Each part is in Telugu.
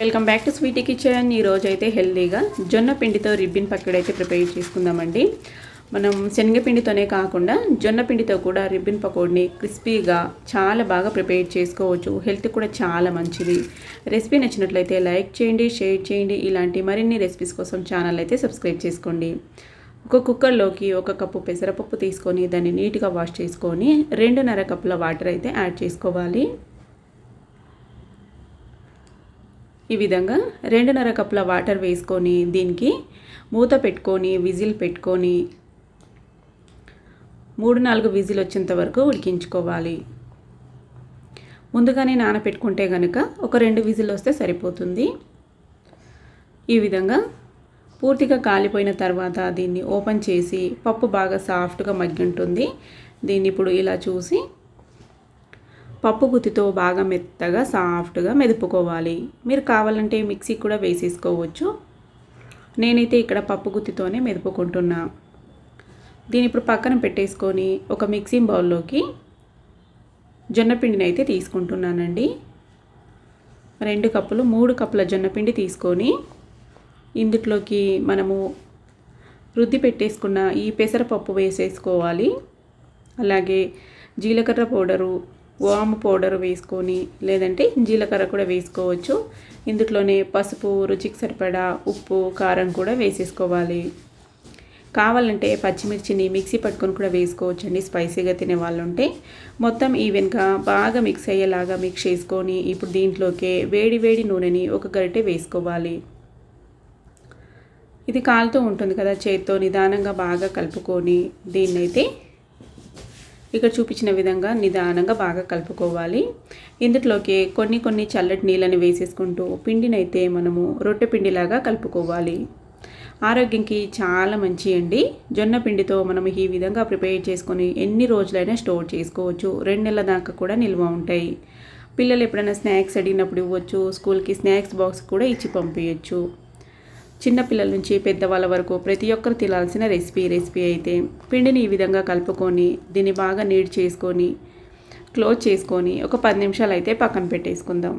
Welcome back to sweety kitchen. ఈరోజు అయితే హెల్తీగా జొన్న పిండితో రిబ్బిన్ పక్కడి అయితే ప్రిపేర్ చేసుకుందామండి. మనం శనగపిండితోనే కాకుండా జొన్న పిండితో కూడా రిబ్బిన్ పకోడీని క్రిస్పీగా చాలా బాగా ప్రిపేర్ చేసుకోవచ్చు. హెల్త్ కూడా చాలా మంచిది. రెసిపీ నచ్చినట్లయితే లైక్ చేయండి షేర్ చేయండి. ఇలాంటి మరిన్ని రెసిపీస్ కోసం ఛానల్ అయితే సబ్స్క్రైబ్ చేసుకోండి. ఒక కుక్కర్లోకి ఒక కప్పు పెసరపప్పు తీసుకొని దాన్ని నీట్గా వాష్ చేసుకొని రెండున్నర కప్పుల వాటర్ అయితే యాడ్ చేసుకోవాలి. ఈ విధంగా రెండున్నర కప్పుల వాటర్ వేసుకొని దీనికి మూత పెట్టుకొని విజిల్ పెట్టుకొని మూడు నాలుగు విజిల్ వచ్చేంత వరకు ఉడికించుకోవాలి. ముందుగానే నానపెట్టుకుంటే కనుక ఒక రెండు విజిల్ వస్తే సరిపోతుంది. ఈ విధంగా పూర్తిగా కాలిపోయిన తర్వాత దీన్ని ఓపెన్ చేసి పప్పు బాగా సాఫ్ట్గా మగ్గి ఉంటుంది. దీన్ని ఇప్పుడు ఇలా చూసి పప్పు గుత్తితో బాగా మెత్తగా సాఫ్ట్గా మెదుపుకోవాలి. మీరు కావాలంటే మిక్సీ కూడా వేసేసుకోవచ్చు. నేనైతే ఇక్కడ పప్పు గుత్తితోనే మెదుపుకుంటున్నా. దీని ఇప్పుడు పక్కన పెట్టేసుకొని ఒక మిక్సింగ్ బౌల్లోకి జొన్నపిండిని అయితే తీసుకుంటున్నానండి. రెండు కప్పులు మూడు కప్పుల జొన్నపిండి తీసుకొని ఇందులోకి మనము రుద్ది పెట్టేసుకున్న ఈ పెసరపప్పు వేసేసుకోవాలి. అలాగే జీలకర్ర పౌడరు వాము పౌడర్ వేసుకొని లేదంటే జీలకర్ర కూడా వేసుకోవచ్చు. ఇందులోనే పసుపు రుచికి సరిపడా ఉప్పు కారం కూడా వేసేసుకోవాలి. కావాలంటే పచ్చిమిర్చిని మిక్సీ పట్టుకొని కూడా వేసుకోవచ్చండి స్పైసీగా తినే వాళ్ళు ఉంటే మొత్తం ఈవెన్గా బాగా మిక్స్ అయ్యేలాగా మిక్స్ చేసుకొని ఇప్పుడు దీంట్లోకి వేడి వేడి నూనెని ఒక గరిటె వేసుకోవాలి. ఇది కాలుతూ ఉంటుంది కదా చేత్తో నిదానంగా బాగా కలుపుకొని దీన్నైతే ఇక్కడ చూపించిన విధంగా నిదానంగా బాగా కలుపుకోవాలి. ఇందులోకి కొన్ని కొన్ని చల్లటి నీళ్ళని వేసేసుకుంటూ పిండినైతే మనము రొట్టె పిండిలాగా కలుపుకోవాలి. ఆరోగ్యంకి చాలా మంచి అండి. జొన్న పిండితో మనం ఈ విధంగా ప్రిపేర్ చేసుకొని ఎన్ని రోజులైనా స్టోర్ చేసుకోవచ్చు. రెండు నెలల దాకా కూడా నిల్వ ఉంటాయి. పిల్లలు ఎప్పుడైనా స్నాక్స్ అడిగినప్పుడు ఇవ్వచ్చు. స్కూల్కి స్నాక్స్ బాక్స్ కూడా ఇచ్చి పంపించచ్చు చిన్నపిల్లల నుంచి పెద్దవాళ్ళ వరకు ప్రతి ఒక్కరు తినాల్సిన రెసిపీ రెసిపీ అయితే పిండిని ఈ విధంగా కలుపుకొని దీన్ని బాగా నీడ్ చేసుకొని క్లోజ్ చేసుకొని ఒక పది నిమిషాలు అయితే పక్కన పెట్టేసుకుందాం.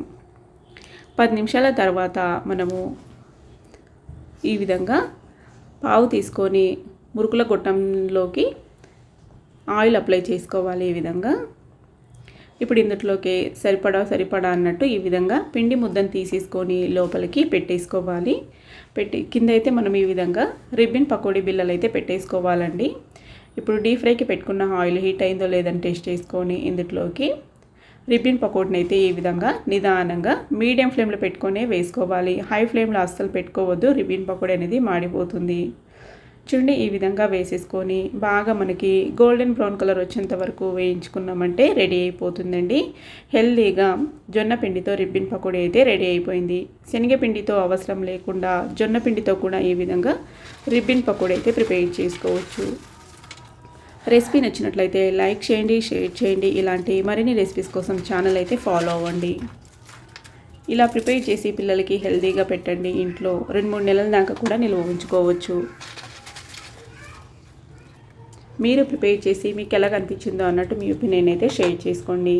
పది నిమిషాల తర్వాత మనము ఈ విధంగా పావు తీసుకొని మురుకుల గొట్టంలోకి ఆయిల్ అప్లై చేసుకోవాలి ఈ విధంగా. ఇప్పుడు ఇందులోకి సరిపడా సరిపడా అన్నట్టు ఈ విధంగా పిండి ముద్దను తీసేసుకొని లోపలికి పెట్టేసుకోవాలి. పెట్టి కింద అయితే మనం ఈ విధంగా రిబ్బిన్ పకోడీ బిల్లలు అయితే పెట్టేసుకోవాలండి. ఇప్పుడు డీప్ ఫ్రైకి పెట్టుకున్న ఆయిల్ హీట్ అయిందో లేదని టేస్ట్ చేసుకొని ఇందులోకి రిబ్బిన్ పకోడిని అయితే ఈ విధంగా నిదానంగా మీడియం ఫ్లేమ్లో పెట్టుకొని వేసుకోవాలి. హై ఫ్లేమ్లో అస్సలు పెట్టుకోవద్దు. రిబ్బిన్ పకోడీ అనేది మాడిపోతుంది. చూడండి ఈ విధంగా వేసేసుకొని బాగా మనకి గోల్డెన్ బ్రౌన్ కలర్ వచ్చేంత వరకు వేయించుకున్నామంటే రెడీ అయిపోతుందండి. హెల్దీగా జొన్న పిండితో రిబ్బిన్ పకోడీ అయితే రెడీ అయిపోయింది. శనగపిండితో అవసరం లేకుండా జొన్న పిండితో కూడా ఈ విధంగా రిబ్బిన్ పకోడీ అయితే ప్రిపేర్ చేసుకోవచ్చు. రెసిపీ నచ్చినట్లయితే లైక్ చేయండి షేర్ చేయండి. ఇలాంటి మరిన్ని రెసిపీస్ కోసం ఛానల్ అయితే ఫాలో అవ్వండి. ఇలా ప్రిపేర్ చేసి పిల్లలకి హెల్తీగా పెట్టండి. ఇంట్లో రెండు మూడు నెలల దాకా కూడా నిల్వ ఉంచుకోవచ్చు. మీరు ప్రిపేర్ చేసి మీకు ఎలా కనిపించిందో అన్నట్టు మీ ఒపీనియన్ అయితే షేర్ చేసుకోండి.